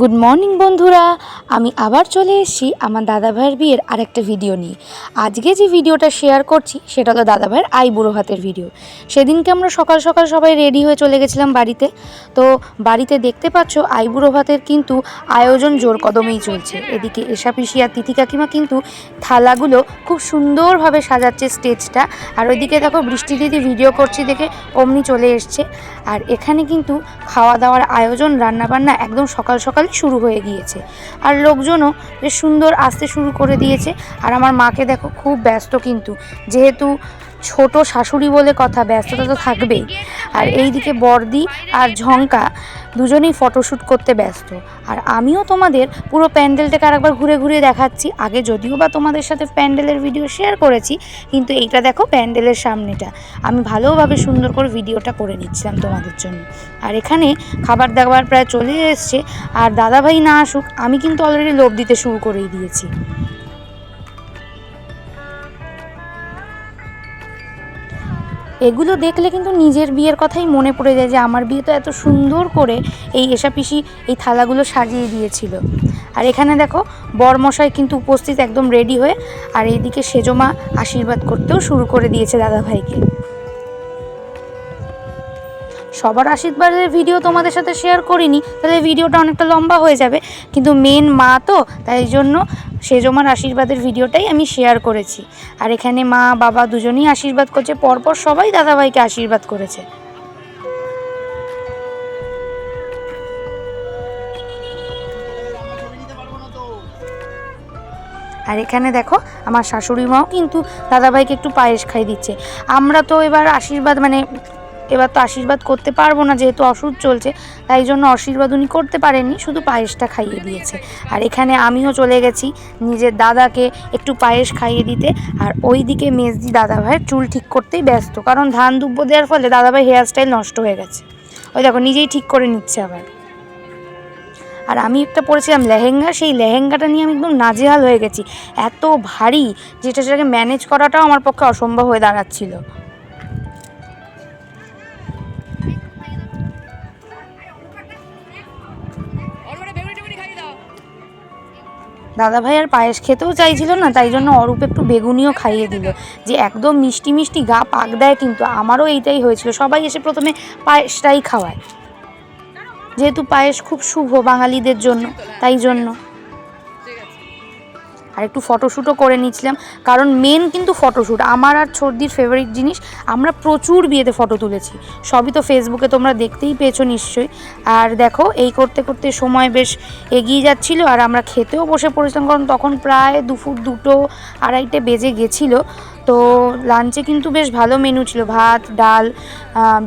Good morning বন্ধুরা। আমি আবার চলে এসেছি আমার দাদা ভাইয়ের বিয়ের আরেকটা ভিডিও নিয়ে। আজকে যে ভিডিওটা শেয়ার করছি, সেটা হলো দাদা ভাইয়ের আই বুড়ো ভাতের ভিডিও সেদিনকে আমরা সকাল সকাল সবাই রেডি হয়ে চলে গেছিলাম বাড়িতে। তো বাড়িতে দেখতে পাচ্ছ, আই বুড়ো ভাতের কিন্তু আয়োজন জোর কদমেই চলছে। এদিকে এসা পিসি আর তিথি কাকিমা কিন্তু থালাগুলো খুব সুন্দরভাবে সাজাচ্ছে স্টেজটা। আর ওইদিকে দেখো, বৃষ্টি দিদি ভিডিও করছি দেখে অমনি চলে এসছে। আর এখানে কিন্তু খাওয়া দাওয়ার আয়োজন, রান্নাবান্না একদম সকাল সকাল শুরু হয়ে গিয়েছে। আর লোকজনও বেশ সুন্দর আসতে শুরু করে দিয়েছে। আর আমার মাকে দেখো, খুব ব্যস্ত কিন্তু। যেহেতু ছোট শাশুড়ি বলে কথা, ব্যস্ততা তো থাকবেই। আর এইদিকে বর্দি আর ঝঙ্কা দুজনেই ফটোশ্যুট করতে ব্যস্ত। আর আমিও তোমাদের পুরো প্যান্ডেলটাকে আরেকবার ঘুরে ঘুরে দেখাচ্ছি। আগে যদিও বা তোমাদের সাথে প্যান্ডেলের ভিডিও শেয়ার করেছি, কিন্তু এইটা দেখো প্যান্ডেলের সামনেটা। আমি ভালোভাবে সুন্দর করে ভিডিওটা করে নিচ্ছিলাম তোমাদের জন্য। আর এখানে খাবার দাবার প্রায় চলে এসছে। আর দাদাভাই না আসুক, আমি কিন্তু অলরেডি লোভ দিতে শুরু করেই দিয়েছি। এগুলো দেখলে কিন্তু নিজের বিয়ের কথাই মনে পড়ে যায় যে আমার বিয়ে তো এত সুন্দর করে এই এসা পিসি এই থালাগুলো সাজিয়ে দিয়েছিল। আর এখানে দেখো বরমশাই কিন্তু উপস্থিত একদম রেডি হয়ে আর এইদিকে সেজমা আশীর্বাদ করতেও শুরু করে দিয়েছে দাদাভাইকে। সবার আশীর্বাদের ভিডিও তোমাদের সাথে শেয়ার করিনি, তাহলে ভিডিওটা অনেকটা লম্বা হয়ে যাবে। কিন্তু মেন মা তো, তাই জন্য সেজমার আশীর্বাদের ভিডিওটাই আমি শেয়ার করেছি। আর এখানে মা, বাবা দুজনেই আশীর্বাদ করছে, পরপর সবাই দাদাভাইকে আশীর্বাদ করেছে। আর এখানে দেখো, আমার শাশুড়ি মাও কিন্তু দাদাভাইকে একটু পায়েস খাই দিচ্ছে। আমরা তো এবার আশীর্বাদ মানে এবার তো আশীর্বাদ করতে পারব না, যেহেতু অসুখ চলছে, তাই জন্য আশীর্বাদ উনি করতে পারেননি, শুধু পায়েসটা খাইয়ে দিয়েছে। আর এখানে আমিও চলে গেছি নিজের দাদাকে একটু পায়েস খাইয়ে দিতে, আর ওই দিকে মেজদি দাদাভাইয়ের চুল ঠিক করতেই ব্যস্ত, কারণ ধান দুব্বো দেওয়ার ফলে দাদাভাই হেয়ার স্টাইল নষ্ট হয়ে গেছে। ওই দেখো, নিজেই ঠিক করে নিচ্ছে আবার। আর আমি একটা পরেছিলাম লেহেঙ্গা, সেই লেহেঙ্গাটা নিয়ে আমি একদম নাজেহাল হয়ে গেছি। এত ভারী, যেটা সেটাকে ম্যানেজ করাটাও আমার পক্ষে অসম্ভব হয়ে দাঁড়াচ্ছিল। দাদা ভাই আর পায়েস খেতেও চাইছিল না, তাই জন্য অরূপ একটু বেগুনিও খাইয়ে দিল। যে একদম মিষ্টি মিষ্টি গা পাক দেয় কিন্তু আমারও এইটাই হয়েছিল, সবাই এসে প্রথমে পায়েসটাই খাওয়ায়। যেহেতু পায়েস খুব শুভ বাঙালিদের জন্য, তাই জন্য। আর একটু ফটোশ্যুটও করে নিয়েছিলাম। কারণ মেন কিন্তু ফটোশ্যুট আমার আর সর্দির ফেভারিট জিনিস, আমরা প্রচুর বিয়েতে ফটো তুলেছি। সবই তো ফেসবুকে তোমরা দেখতেই পেয়েছ নিশ্চয়ই। আর দেখো, এই করতে করতে সময় বেশ এগিয়ে যাচ্ছিল আর আমরা খেতেও বসে পড়েছিলাম, কারণ তখন প্রায় দুপুর দুটো আড়াইটে বেজে গেছিল। তো লাঞ্চে কিন্তু বেশ ভালো মেনু ছিল। ভাত, ডাল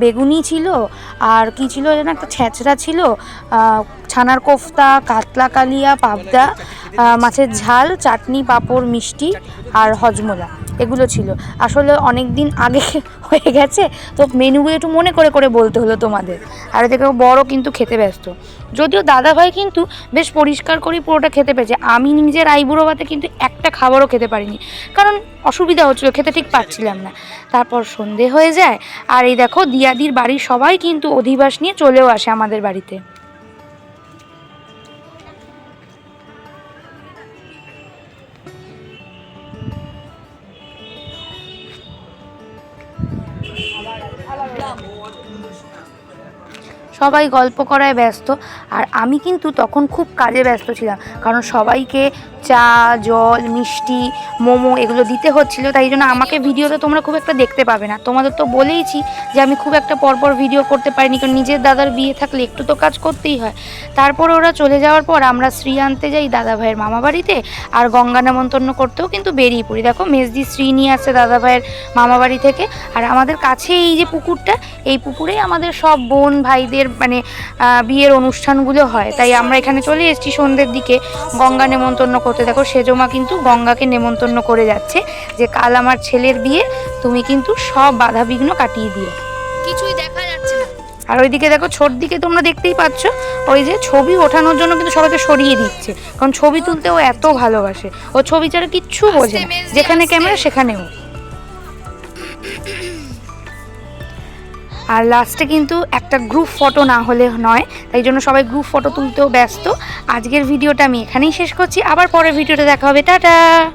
বেগুনি ছিল। আর কি ছিল যেন একটা ছেঁচড়া ছিল ছানার কোফতা, কাতলা কালিয়া, পাবদা মাছের ঝাল, চাটনি, পাঁপড়, মিষ্টি আর হজমোলা। এগুলো ছিল। আসলে অনেক দিন আগে হয়ে গেছে, তো মেনুগুলো একটু মনে করে করে বলতে হলো তোমাদের। আর দেখো বড় কিন্তু খেতে ব্যস্ত। যদিও দাদা দাদাভাই কিন্তু বেশ পরিষ্কার করেই পুরোটা খেতে পেয়েছে। আমি নিজের আইবুড়ো ভাতে কিন্তু একটা খাবারও খেতে পারিনি। কারণ অসুবিধা হচ্ছিল, খেতে ঠিক পাচ্ছিলাম না। তারপর সন্ধে হয়ে যায়, আর এই দেখো দিয়াদির বাড়ির সবাই কিন্তু অধিবাস নিয়ে চলেও আসে আমাদের বাড়িতে। সবাই গল্প করায় ব্যস্ত, আর আমি কিন্তু তখন খুব কাজে ব্যস্ত ছিলাম। কারণ সবাইকে চা, জল, মিষ্টি, মোমো এগুলো দিতে হচ্ছিল, তাই জন্য আমাকে ভিডিওতে তোমরা খুব একটা দেখতে পাবে না। তোমাদের তো বলেইছি যে আমি খুব একটা পরপর ভিডিও করতে পারিনি, কারণ নিজের দাদার বিয়ে থাকলে একটু তো কাজ করতেই হয়। তারপর ওরা চলে যাওয়ার পর আমরা শ্রী আনতে যাই দাদা ভাইয়ের মামা বাড়িতে আর গঙ্গা নেমন্তন্ন করতেও কিন্তু বেরিয়ে পড়ি। দেখো, মেজদি শ্রী নিয়ে আসছে দাদা ভাইয়ের মামা বাড়ি থেকে, আর আমাদের কাছে এই যে পুকুরটা, এই পুকুরেই আমাদের সব বোন ভাইদের মানে আহ, বিয়ের অনুষ্ঠানগুলো হয়। তাই আমরা এখানে চলে এসেছি সন্ধ্যের দিকে। গঙ্গা নেমন্তন্ন করতে। দেখো সেজমা কিন্তু গঙ্গাকে নেমন্তন্ন করে যাচ্ছে যে কাল আমার ছেলের বিয়ে তুমি কিন্তু সব বাধা বিঘ্ন কাটিয়ে দিও। কিছুই দেখা যাচ্ছে না। আর ওইদিকে দেখো ছোট দিকে তোমরা দেখতেই পাচ্ছ ওই যে ছবি ওঠানোর জন্য কিন্তু সবাইকে সরিয়ে দিচ্ছে। কারণ ছবি তুলতে ও এত ভালোবাসে। ও ছবি ছাড়া কিচ্ছু বোঝে না। যেখানে ক্যামেরা সেখানেও। আর লাস্টে কিন্তু একটা গ্রুপ ফটো না হলে নয়, তাই জন্য সবাই গ্রুপ ফটো তুলতেও ব্যস্ত। আজকের ভিডিওটা আমি এখানেই শেষ করছি। আবার পরের ভিডিওটা দেখা হবে। টাটা!